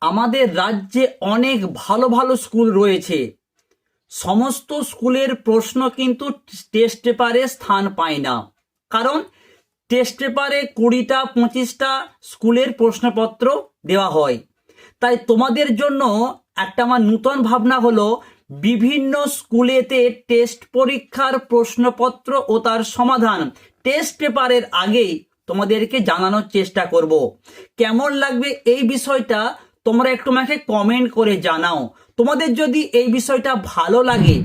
আমাদের রাজ্যে অনেক ভালো ভালো স্কুল রয়েছে। সমস্ত স্কুলের প্রশ্ন কিন্তু টেস্ট পেপারে স্থান পায় না। কারণ টেস্ট পেপারে কুড়িটা, পঁচিশটা স্কুলের প্রশ্নপত্র দেওয়া হয়। তাই তোমাদের জন্য একটা আমার নূতন ভাবনা হলো, বিভিন্ন স্কুলেতে টেস্ট পরীক্ষার প্রশ্নপত্র ও তার সমাধান টেস্ট পেপারের আগেই তোমাদেরকে জানানোর চেষ্টা করব। কেমন লাগবে এই বিষয়টা তোমরা একটু আমাকে কমেন্ট করে জানাও। তোমাদের যদি এই বিষয়টা ভালো লাগে,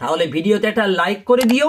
তাহলে ভিডিওতে একটা লাইক করে দিও,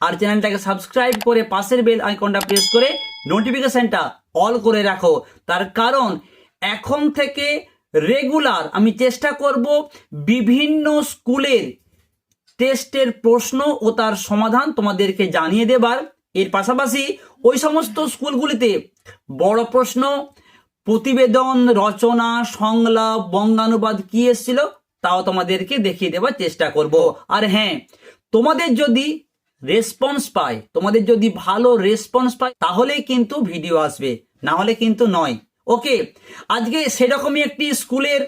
আর চ্যানেলটাকে সাবস্ক্রাইব করে পাশের বেল আইকনটা প্রেস করে নোটিফিকেশনটা অল করে রাখো। তার কারণ, এখন থেকে রেগুলার আমি চেষ্টা করব বিভিন্ন স্কুলের টেস্টের প্রশ্ন ও তার সমাধান তোমাদেরকে জানিয়ে দেবার। এর পাশাপাশি ওই সমস্ত স্কুলগুলিতে বড় প্রশ্ন প্রতিবেদন, রচনা, সংলাপ, বঙ্গানুবাদ কি এসেছিল? তাও তোমাদেরকে দেখিয়ে দেওয়ার চেষ্টা করব। আর হ্যাঁ তোমাদের যদি রেসপন্স পায় তোমাদের যদি ভালো রেসপন্স পায় তাহলেই কিন্তু ভিডিও আসবে, না হলে কিন্তু নয়। ওকে, আজকে সেরকমই একটি স্কুলের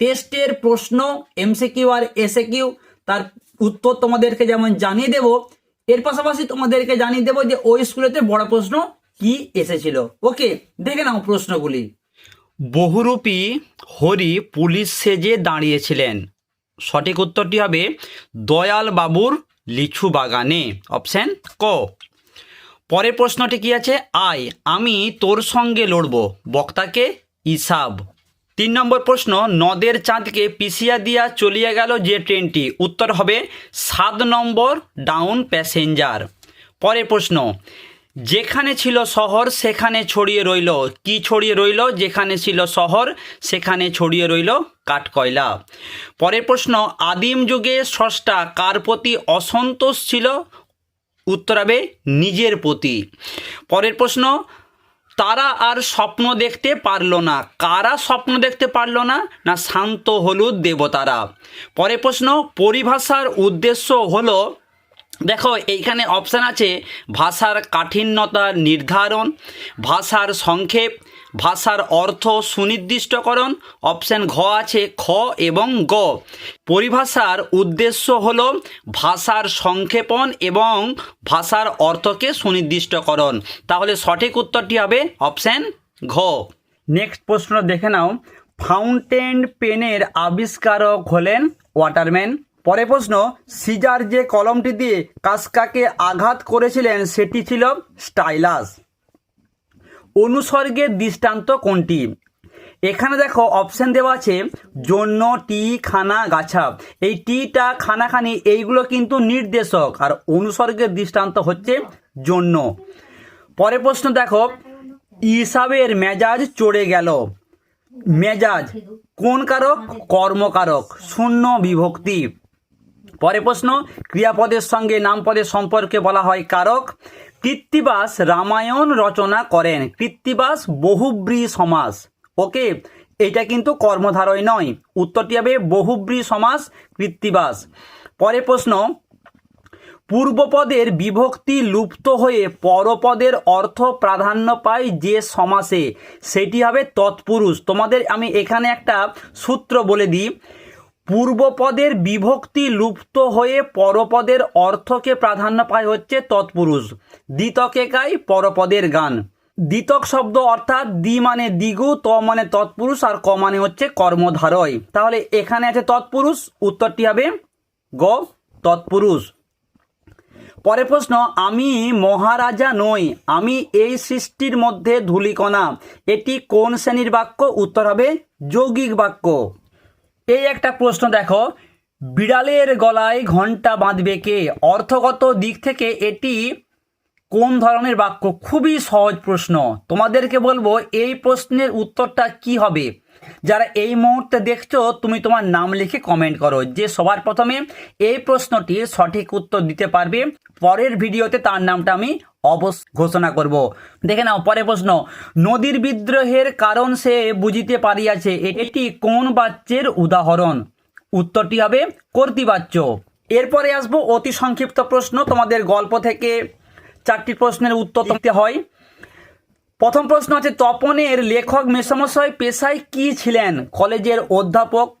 টেস্টের প্রশ্ন, এমসিকিউ আর এসে কিউ তার উত্তর তোমাদেরকে যেমন জানিয়ে দেব, এর পাশাপাশি তোমাদেরকে জানিয়ে দেবো যে ওই স্কুলেতে বড় প্রশ্ন কি এসেছিল? ওকে, দেখে নাও প্রশ্নগুলি। বহুরূপী হরি পুলিশ সেজে দাঁড়িয়েছিলেন। সঠিক উত্তরটি হবে দয়াল বাবুর লিচু বাগানে। অপশন ক। পরের প্রশ্নটি কি আছে? আয়, আমি তোর সঙ্গে লড়ব। বক্তাকে ইসাব তিন নম্বর প্রশ্ন, নদের চাঁদকে পিছিয়ে দিয়া চলিয়া গেল যে ট্রেনটি? উত্তর হবে সাত নম্বর ডাউন প্যাসেঞ্জার। পরের প্রশ্ন যেখানে ছিল শহর, সেখানে ছড়িয়ে রইল। কি ছড়িয়ে রইল? যেখানে ছিল শহর, সেখানে ছড়িয়ে রইল কাঠকয়লা। পরের প্রশ্ন, আদিম যুগে স্রষ্টা কার প্রতি অসন্তোষ ছিল? উত্তর হবে, নিজের প্রতি। পরের প্রশ্ন, তারা আর স্বপ্ন দেখতে পারল না। কারা স্বপ্ন দেখতে পারল না? না, শান্ত হলুদ দেবতারা। পরের প্রশ্ন, পরিভাষার উদ্দেশ্য হলো দেখো, এইখানে অপশান আছে ভাষার কাঠিন্যতার নির্ধারণ, ভাষার সংক্ষেপ, ভাষার অর্থ সুনির্দিষ্টকরণ অপশান ঘ আছে, খ এবং গ। পরিভাষার উদ্দেশ্য হল ভাষার সংক্ষেপণ এবং ভাষার অর্থকে সুনির্দিষ্টকরণ। তাহলে সঠিক উত্তরটি হবে অপশান ঘ। নেক্সট প্রশ্ন দেখে নাও। ফাউন্টেন পেনের আবিষ্কারক হলেন ওয়াটারম্যান পরে প্রশ্ন, সিজার যে কলমটি দিয়ে কাসকাকে আঘাত করেছিলেন, সেটি ছিল স্টাইলাস। অনুসর্গের দৃষ্টান্ত কোনটি? এখানে দেখো অপশন দেওয়া আছে, জন্য টি, খানা, গাছা। এই টিটা খানাখানি, এইগুলো কিন্তু নির্দেশক। আর অনুসর্গের দৃষ্টান্ত হচ্ছে জন্য। পরে প্রশ্ন দেখো ইসাবের মেজাজ চড়ে গেল। মেজাজ, কোন কারক? কর্মকারক, শূন্য বিভক্তি। পরে প্রশ্ন, ক্রিয়াপদের সঙ্গে নামপদের সম্পর্কে বলা হয় কারক। কৃত্তিবাস রামায়ণ রচনা করেন। কৃত্তিবাস বহুব্রী সমাস। ওকে, এটা কিন্তু কর্মধারয় নয়। উত্তরটি হবে বহুব্রী সমাস কৃত্তিবাস পরে প্রশ্ন, পূর্বপদের বিভক্তি লুপ্ত হয়ে পরপদের অর্থ প্রাধান্য পায় যে সমাসে, সেটি হবে তৎপুরুষ। তোমাদের আমি এখানে একটা সূত্র বলে দিই। পূর্বপদের বিভক্তি লুপ্ত হয়ে পরপদের অর্থকে প্রাধান্য পায় হচ্ছে তৎপুরুষ। দ্বিতকে দ্বিতকেকাই পরপদের গান। দ্বিতক শব্দ অর্থাৎ দ্বি মানে দ্বিগু, ত মানে তৎপুরুষ, আর ক মানে হচ্ছে কর্মধারয়। তাহলে এখানে আছে তৎপুরুষ, উত্তরটি হবে গ, তৎপুরুষ। পরে প্রশ্ন, আমি মহারাজা নই, আমি এই সৃষ্টির মধ্যে ধূলিকণা। এটি কোন শ্রেণির বাক্য? উত্তর হবে যৌগিক বাক্য। এই একটা প্রশ্ন দেখো। বিড়ালের গলায় ঘণ্টা বাঁধবে কে? অর্থগত দিক থেকে এটি কোন ধরনের বাক্য? খুবই সহজ প্রশ্ন। তোমাদেরকে বলব, এই প্রশ্নের উত্তরটা কি হবে? যারা এই মুহূর্তে দেখছ, তুমি তোমার নাম লিখে কমেন্ট করো। যে সবার প্রথমে এই প্রশ্নটির সঠিক উত্তর দিতে পারবে, পরের ভিডিওতে তার নামটা আমি অবশ ঘোষণা করব। দেখে নাও পরে প্রশ্ন, নদীর বিদ্রোহের কারণ সে বুঝিতে পারিয়াছে, এটি কোন বাচ্যের উদাহরণ? উত্তরটি হবে কর্তৃবাচ্য। এরপরে আসব অতি সংক্ষিপ্ত প্রশ্ন, তোমাদের গল্প থেকে চারটি প্রশ্নের উত্তর দিতে হয়। প্রথম প্রশ্ন আছে, তপনের লেখক মেসমশয় পেশায় কি ছিলেন? কলেজের অধ্যাপক,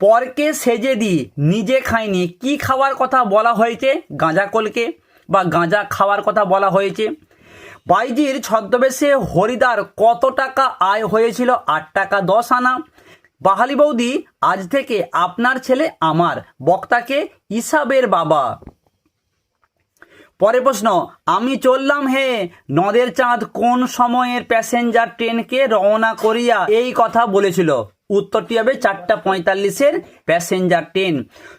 পরকে সেজে দি, নিজে খায়নি, কি খাওয়ার কথা বলা হয়েছে? গাঁজা কলকে বা গাঁজা খাওয়ার কথা বলা হয়েছে। বাইজির ছদ্মবেশে হরিদার কত টাকা আয় হয়েছিল? আট টাকা দশ আনা। বাহালি বৌদি, আজ থেকে আপনার ছেলে আমার, বক্তাকে ইসাবের বাবা। পরে প্রশ্ন, আমি চললাম হে, নদের চাঁদ কোন সময়ের প্যাসেঞ্জার ট্রেনকে রওনা করিয়া? এই কথা বলেছিল। উত্তরটি হবে চারটা পঁয়তাল্লিশের প্যাসেঞ্জার ট্রেন।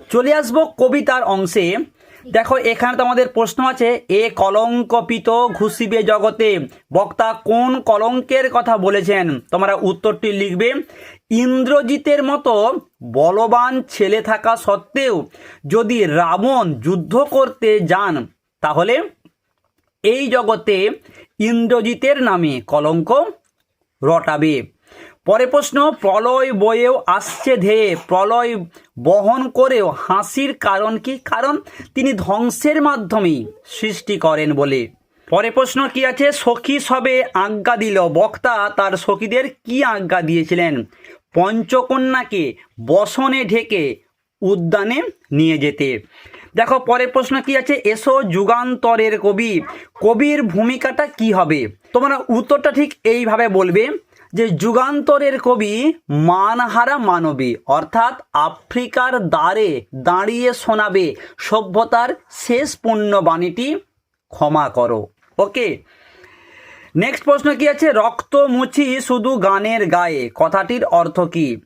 চলে আসব কবিতার অংশে। দেখো, এখানে তো আমাদের প্রশ্ন আছে, এ কলঙ্কপিত ঘুষিবে জগতে। বক্তা কোন কলঙ্কের কথা বলেছেন? তোমরা উত্তরটি লিখবে, ইন্দ্রজিতের মতো বলবান ছেলে থাকা সত্ত্বেও যদি রাবণ যুদ্ধ করতে যান তাহলে এই জগতে ইন্দ্রজিতের নামে কলঙ্ক রটাবে। পরে প্রশ্ন, প্রলয় বয়েও আসছে ধেয়ে প্রলয় বহন করেও হাসির কারণ কি? কারণ তিনি ধ্বংসের মাধ্যমেই সৃষ্টি করেন বলে। পরে প্রশ্ন কি আছে? সখী সবে আজ্ঞা দিল। বক্তা তার সখীদের কি আজ্ঞা দিয়েছিলেন? পঞ্চকন্যাকে বসনে ঢেকে উদ্যানে নিয়ে যেতে। দেখো, পরের প্রশ্ন কি আছে? এসো যুগান্তরের কবি। কবির ভূমিকাটা কি হবে? তোমরা উত্তরটা ঠিক এইভাবে বলবে যে, যুগান্তরের কবি মানহারা মানবী, অর্থাৎ আফ্রিকার দ্বারে দাঁড়িয়ে শোনাবে সভ্যতার শেষ পুণ্যবাণীটি। ক্ষমা করো। ওকে? নেক্সট প্রশ্ন কি আছে? রক্ত মুছি শুধু গানের গায়ে, কথাটির অর্থ কি?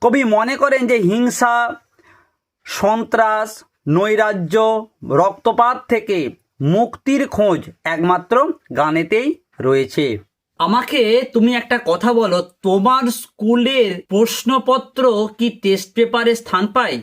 কবি মনে করেন যে, হিংসা, সন্ত্রাস নৈরাজ্য রক্তপাত থেকে মুক্তির খোঁজ একমাত্র গানেতেই রয়েছে। আমাকে তুমি একটা কথা বলো, তোমার স্কুলের প্রশ্নপত্র কি টেস্ট পেপারে স্থান পায়?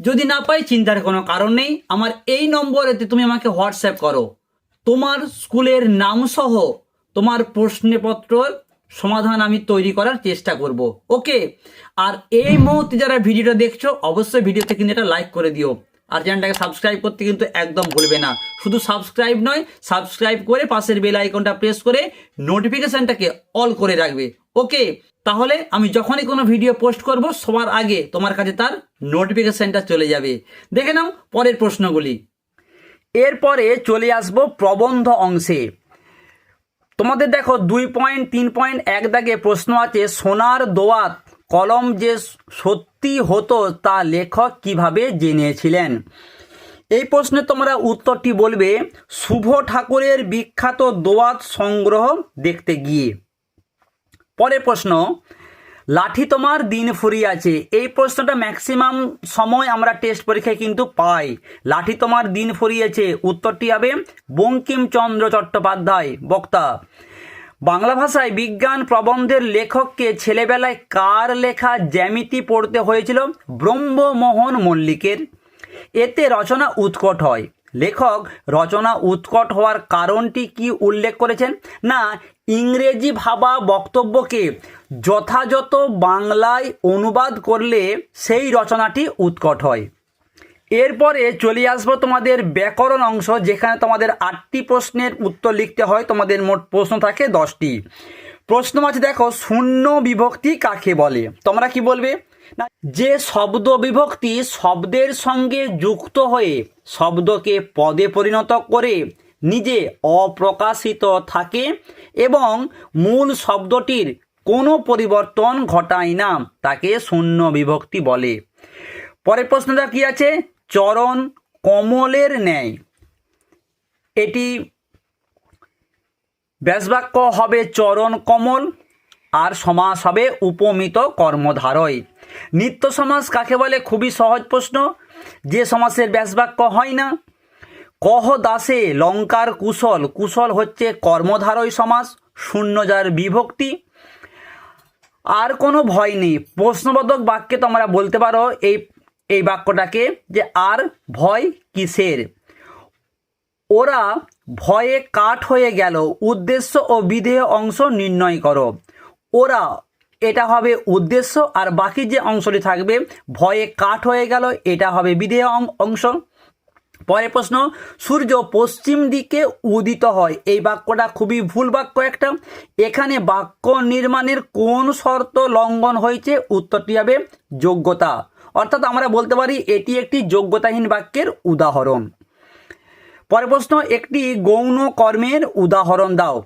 যদি না পাই, চিন্তার কোনো কারণ নেই। আমার এই নম্বরেতে তুমি আমাকে হোয়াটসঅ্যাপ করো। তোমার স্কুলের নাম সহ তোমার প্রশ্নপত্র সমাধান আমি তৈরি করার চেষ্টা করব। ওকে? আর এই মুহূর্তে যারা ভিডিওটা দেখছ, অবশ্যই ভিডিওতে কিন্তু এটা লাইক করে দিও। আর চ্যানেলটাকে সাবস্ক্রাইব করতে কিন্তু একদম ভুলবে না। শুধু সাবস্ক্রাইব নয় সাবস্ক্রাইব করে পাশের বেল আইকনটা প্রেস করে নোটিফিকেশনটাকে অল করে রাখবে। ওকে? তাহলে আমি যখনই কোনো ভিডিও পোস্ট করব, সবার আগে তোমার কাছে তার নোটিফিকেশনটা চলে যাবে। দেখে নাও পরের প্রশ্নগুলি। এরপরে চলে আসব প্রবন্ধ অংশে। তোমাদের দেখো দুই পয়েন্ট, তিন পয়েন্ট, এক দাগে প্রশ্ন আছে, সোনার দোয়াত কলম যে সত্যি হতো তা লেখক কীভাবে জেনেছিলেন? এই প্রশ্নে তোমরা উত্তরটি বলবে, শুভ ঠাকুরের বিখ্যাত দোয়াত সংগ্রহ দেখতে গিয়ে। পরের প্রশ্ন লাঠি তোমার দিন ফুরিয়াছে। এই প্রশ্নটা ম্যাক্সিমাম সময় আমরা টেস্ট পরীক্ষায় কিন্তু পাই। লাঠি তোমার দিন ফুরিয়েছে। উত্তরটি হবে বঙ্কিমচন্দ্র চট্টোপাধ্যায়, বক্তা। বাংলা ভাষায় বিজ্ঞান প্রবন্ধের লেখককে ছেলেবেলায় কার লেখা জ্যামিতি পড়তে হয়েছিল? ব্রহ্মমোহন মল্লিকের। এতে রচনা উৎকট হয়। লেখক রচনা উৎকট হওয়ার কারণটি কি উল্লেখ করেছেন? না, ইংরেজি ভাবা বক্তব্যকে যথাযথ বাংলায় অনুবাদ করলে সেই রচনাটি উৎকট হয়। এরপরে চলে আসব তোমাদের ব্যাকরণ অংশ, যেখানে তোমাদের আটটি প্রশ্নের উত্তর লিখতে হয়। তোমাদের মোট প্রশ্ন থাকে দশটি। প্রশ্ন আছে, দেখো, শূন্য বিভক্তি কাকে বলে? তোমরা কি বলবে? যে শব্দ বিভক্তি শব্দের সঙ্গে যুক্ত হয়ে শব্দকে পদে পরিণত করে নিজে অপ্রকাশিত থাকে এবং মূল শব্দটির কোনো পরিবর্তন ঘটায় না, তাকে শূন্য বিভক্তি বলে। পরের প্রশ্নটা কি আছে? চরণ কমলের ন্যায়। এটি ব্যাসবাক্য হবে চরণ কমল। আর সমাস হবে উপমিত কর্মধারয়। নিত্য সমাস কাকে বলে? খুবই সহজ প্রশ্ন। যে সমাসের ব্যাসবাক্য হয় না। কহ দাসে লঙ্কার কুশল। কুশল হচ্ছে কর্মধারয় সমাস শূন্য যার বিভক্তি। আর কোনো ভয় নেই। প্রশ্নবোধক বাক্যে তোমরা বলতে পারো এই এই বাক্যটাকে যে আর ভয় কিসের? ওরা ভয়ে কাঠ হয়ে গেল। উদ্দেশ্য ও বিধেয় অংশ নির্ণয় করো। ওরা এটা হবে উদ্দেশ্য, আর বাকি যে অংশটি থাকবে, ভয়ে কাঠ হয়ে গেল, এটা হবে বিধেয় অংশ। পরের প্রশ্ন, সূর্য পশ্চিম দিকে উদিত হয়। এই বাক্যটা খুবই ভুল বাক্য একটা। এখানে বাক্য নির্মাণের কোন শর্ত লঙ্ঘন হয়েছে? উত্তরটি হবে যোগ্যতা। অর্থাৎ আমরা বলতে পারি, এটি একটি যোগ্যতাহীন বাক্যের উদাহরণ। পরের প্রশ্ন, একটি গৌণ কর্মের উদাহরণ দাও।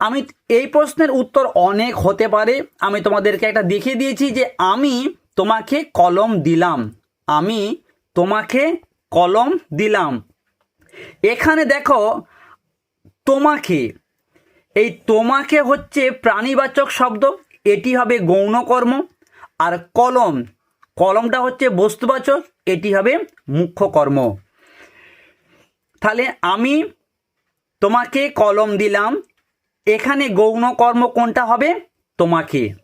আমি এই প্রশ্নের উত্তর অনেক হতে পারে। আমি তোমাদেরকে একটা দেখিয়ে দিয়েছি যে আমি তোমাকে কলম দিলাম। আমি তোমাকে কলম দিলাম। এখানে দেখো, তোমাকে, এই তোমাকে হচ্ছে প্রাণীবাচক শব্দ, এটি হবে গৌণ কর্ম আর কলম, কলমটা হচ্ছে বস্তুবাচক, এটি হবে মুখ্য কর্ম তাহলে আমি তোমাকে কলম দিলাম এখানে গৌণ কর্ম কোনটা হবে? তোমাকে।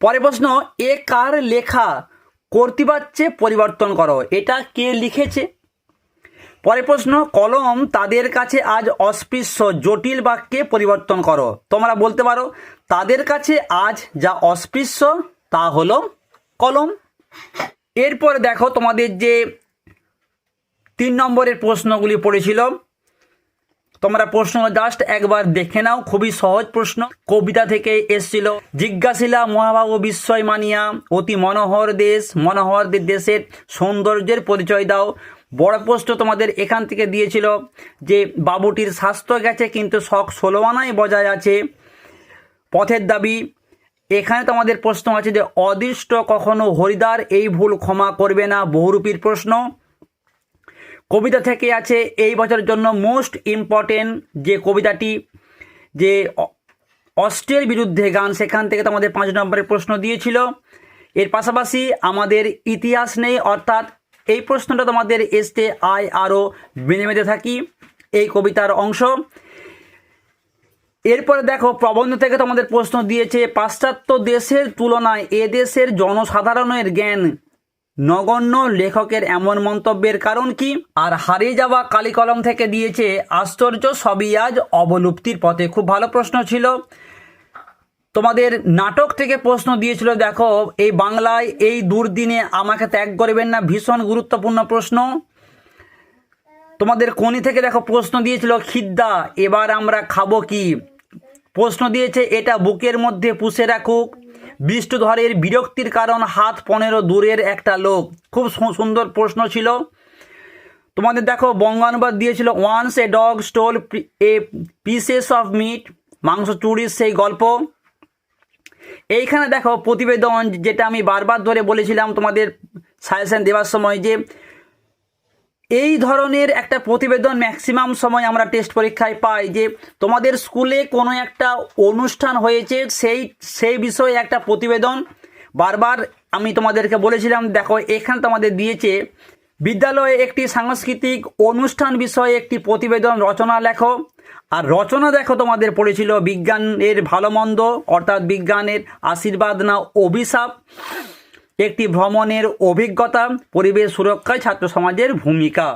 পরে প্রশ্ন, এ কার লেখা কর্তৃপাচ্ছে পরিবর্তন করো? এটা কে লিখেছে? পরে প্রশ্ন, কলম তাদের কাছে আজ অস্পৃশ্য, জটিল বাক্যে পরিবর্তন করো। তোমরা বলতে পারো, তাদের কাছে আজ যা অস্পৃশ্য, তা হলো কলম। এরপর দেখো তোমাদের যে তিন নম্বরের প্রশ্নগুলি পড়েছিল তোমরা প্রশ্ন জাস্ট একবার দেখে নাও, খুবই সহজ প্রশ্ন। কবিতা থেকে এসছিল, জিজ্ঞাসিলা মহাবাহু বিস্ময় মানিয়া, অতি মনোহর দেশ, মনোহর দেশের সৌন্দর্যের পরিচয় দাও। বড় প্রশ্ন তোমাদের এখান থেকে দিয়েছিল যে, বাবুটির স্বাস্থ্য গেছে, কিন্তু শখ ষোলো বজায় আছে। পথের দাবি, এখানে তোমাদের প্রশ্ন আছে যে, অদৃষ্ট কখনো হরিদার এই ভুল ক্ষমা করবে না। বহুরূপীর প্রশ্ন কবিতা থেকে আছে এই বছরের জন্য মোস্ট ইম্পর্টেন্ট যে কবিতাটি, যে অস্ট্রের বিরুদ্ধে গান, সেখান থেকে তোমাদের পাঁচ নম্বরের প্রশ্ন দিয়েছিল। এর পাশাপাশি আমাদের ইতিহাস নেই, অর্থাৎ এই প্রশ্নটা তোমাদের এসতে আয় আরও বেঁধে বেঁধে থাকি, এই কবিতার অংশ। এরপরে দেখো, প্রবন্ধ থেকে তোমাদের প্রশ্ন দিয়েছে, পাশ্চাত্য দেশের তুলনায় এ দেশের জনসাধারণের জ্ঞান নগণ্য লেখকের এমন মন্তব্যের কারণ কি? আর হারিয়ে যাওয়া কালিকলম থেকে দিয়েছে আশ্চর্য সবই আজ অবলুপ্তির পথে। খুব ভালো প্রশ্ন ছিল। তোমাদের নাটক থেকে প্রশ্ন দিয়েছিল, দেখো, এই বাংলায় এই দুর্দিনে আমাকে ত্যাগ করবেন না, ভীষণ গুরুত্বপূর্ণ প্রশ্ন। তোমাদের কোনি থেকে, দেখো, প্রশ্ন দিয়েছিল, খিদ্দা, এবার আমরা খাব কি? প্রশ্ন দিয়েছে, এটা বুকের মধ্যে পুষে রাখুক। বিষ্ণুধরের বিরক্তির কারণ হাত পনেরো দূরের একটা লোক। খুব সুন্দর প্রশ্ন ছিল। তোমাদের দেখো, বঙ্গানুবাদ দিয়েছিল once a dog stole a pieces of meat মাংস চুরির সেই গল্প। এইখানে দেখো, প্রতিবেদন যেটা আমি বারবার ধরে বলেছিলাম তোমাদের সাজেশন দেওয়ার সময় যে এই ধরনের একটা প্রতিবেদন ম্যাক্সিমাম সময় আমরা টেস্ট পরীক্ষায় পাই যে তোমাদের স্কুলে কোনো একটা অনুষ্ঠান হয়েছে, সেই সেই বিষয়ে একটা প্রতিবেদন। বারবার আমি তোমাদেরকে বলেছিলাম, দেখো, এখানে তোমাদের দিয়েছে, বিদ্যালয়ে একটি সাংস্কৃতিক অনুষ্ঠান বিষয়ে একটি প্রতিবেদন রচনা লেখো। আর রচনা দেখো, তোমাদের পড়েছিল বিজ্ঞানের ভালো মন্দ, অর্থাৎ বিজ্ঞানের আশীর্বাদ না অভিশাপ। একটি ভ্রমণের অভিজ্ঞতা পরিবেশ সুরক্ষায় ছাত্র সমাজের ভূমিকা।